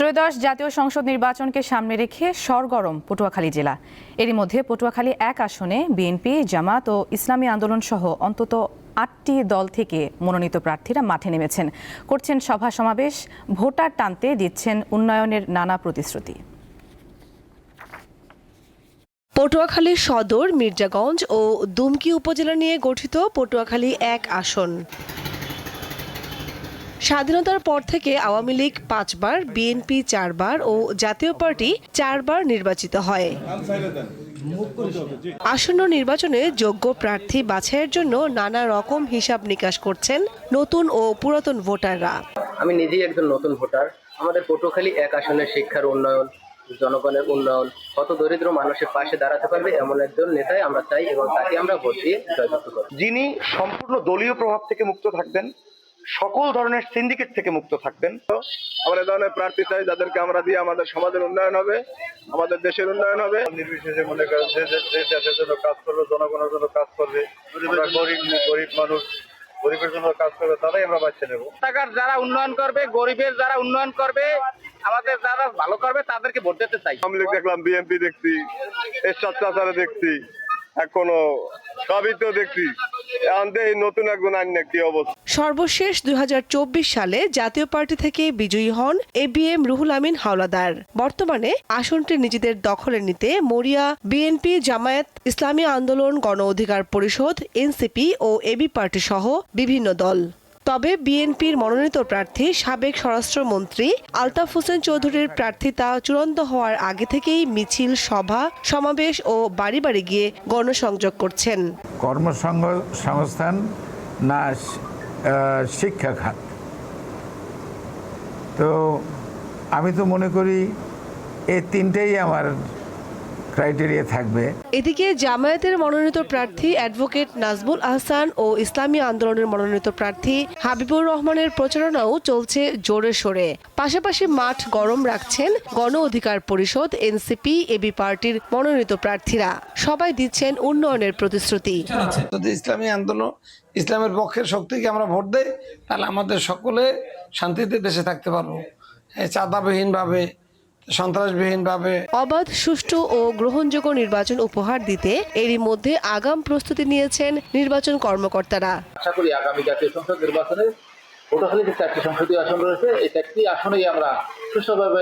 ত্রয়োদশ জাতীয় সংসদ নির্বাচনকে সামনে রেখে সরগরম পটুয়াখালী জেলা। এরই মধ্যে পটুয়াখালী এক আসনে বিএনপি, জামাত ও ইসলামী আন্দোলন সহ অন্তত আটটি দল থেকে মনোনীত প্রার্থীরা মাঠে নেমেছেন। করছেন সভা সমাবেশ, ভোটার টানতে দিচ্ছেন উন্নয়নের নানা প্রতিশ্রুতি। পটুয়াখালী সদর, মির্জাগঞ্জ ও দুমকি উপজেলা নিয়ে গঠিত পটুয়াখালী এক আসন। স্বাধীনতার পর থেকে আওয়ামী লীগ পাঁচবার বিএনপি চারবার ও জাতীয় পার্টি চারবার নির্বাচিত হয়। আসন্ন নির্বাচনে যোগ্য প্রার্থী বাছাইয়ের জন্য নানা রকম হিসাব নিকাশ করছেন নতুন ও পুরাতন ভোটাররা। আমি নিজেই একজন নতুন ভোটার। আমাদের পটুয়াখালী এক আসনের শিক্ষার উন্নয়ন জনগণের উন্নয়ন কত দরিদ্র মানুষের পাশে দাঁড়াতে পারবে এমন একজন নেতাই আমরা চাই এবং তাকে আমরা ভোট দিয়ে জয়যুক্ত করব। যিনি সম্পূর্ণ দলীয় প্রভাব থেকে মুক্ত থাকবেন সকল ধরনের সিন্ডিকেট থেকে মুক্ত থাকবেন। আমরা ধরনের প্রার্থী চাই যাদেরকে আমরা দিয়ে আমাদের সমাজের উন্নয়ন হবে আমাদের দেশের উন্নয়ন হবে। নির্বিশেষে মনে করেন যে যে- যে দেশের জন্য কাজ করবে জনগণের জন্য কাজ করবে আমরা গরিব গরিব মানুষ গরিবের জন্য কাজ করবে তারাই আমরা বাচ্চা নেব। টাকার যারা উন্নয়ন করবে গরিবের যারা উন্নয়ন করবে আমাদের যারা ভালো করবে তাদেরকে ভোট দিতে চাই। লীগ দেখলাম বিএনপি দেখছি এরশাদ চাচারে দেখছি এখনও সবই তো দেখছি। নতুন একজন কি সর্বশেষ দুই সালে জাতীয় পার্টি থেকে বিজয়ী হন A B M Ruhul Amin Hawlader. বর্তমানে আসনটি নিজেদের দখলে নিতে মরিয়া বিএনপি জামায়াত ইসলামী আন্দোলন গণ অধিকার পরিষদ, এনসিপি ও এবি পার্টি সহ বিভিন্ন দল। তবে বিএনপির মনোনীত প্রার্থী সাবেক স্বরাষ্ট্রমন্ত্রী আলতাফ হোসেন চৌধুরীর প্রার্থিতা চূড়ান্ত হওয়ার আগে থেকেই মিছিল, সভা, সমাবেশ ও বাড়ি বাড়ি গিয়ে গণসংযোগ করছেন। কর্মসংঘ সংস্থান না শিক্ষা খাত। তো আমি তো মনে করি এই তিনটেই আমার ক্রাইটেরিয়া থাকবে। এদিকে জামায়াতের মনোনীত প্রার্থী অ্যাডভোকেট নাজমুল আহসান ও ইসলামী আন্দোলনের মনোনীত প্রার্থী হাবিবুর রহমানের প্রচারণাও চলছে জোরে সোরে। পাশাপাশি মাঠ গরম রাখছেন গণ অধিকার পরিষদ এনসিপি এবি পার্টির মনোনীত প্রার্থীরা। সবাই দিচ্ছেন উন্নয়নের প্রতিশ্রুতি। যদি ইসলামী আন্দোলন ইসলামের পক্ষের শক্তিকে আমরা ভোট দেই তাহলে আমাদের সকলে শান্তিতে দেশে থাকতে পারব। চাঁদাবিহীনভাবে সন্ত্রাসবিহীনভাবে অবাধ সুষ্ঠু ও গ্রহণযোগ্য নির্বাচন উপহার দিতে এরই মধ্যে আগাম প্রস্তুতি নিয়েছেন নির্বাচন কর্মকর্তারা। আশা করি আগামী জাতীয় সংসদ নির্বাচনে পটুয়াখালী যে চারটি সংসদীয় আসন রয়েছে এই চারটি আসনেই আমরা সুষ্ঠুভাবে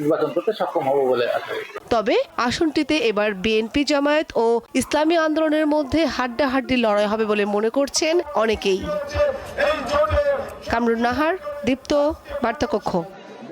নির্বাচন করতে সক্ষম হব বলে আশা করি। তবে আসনটিতে এবার বিএনপি জামায়াত ও ইসলামী আন্দোলনের মধ্যে হাড্ডাহাড্ডি লড়াই হবে বলে মনে করছেন অনেকেই। কামরুন নাহার দীপ্ত বার্তাকক্ষ।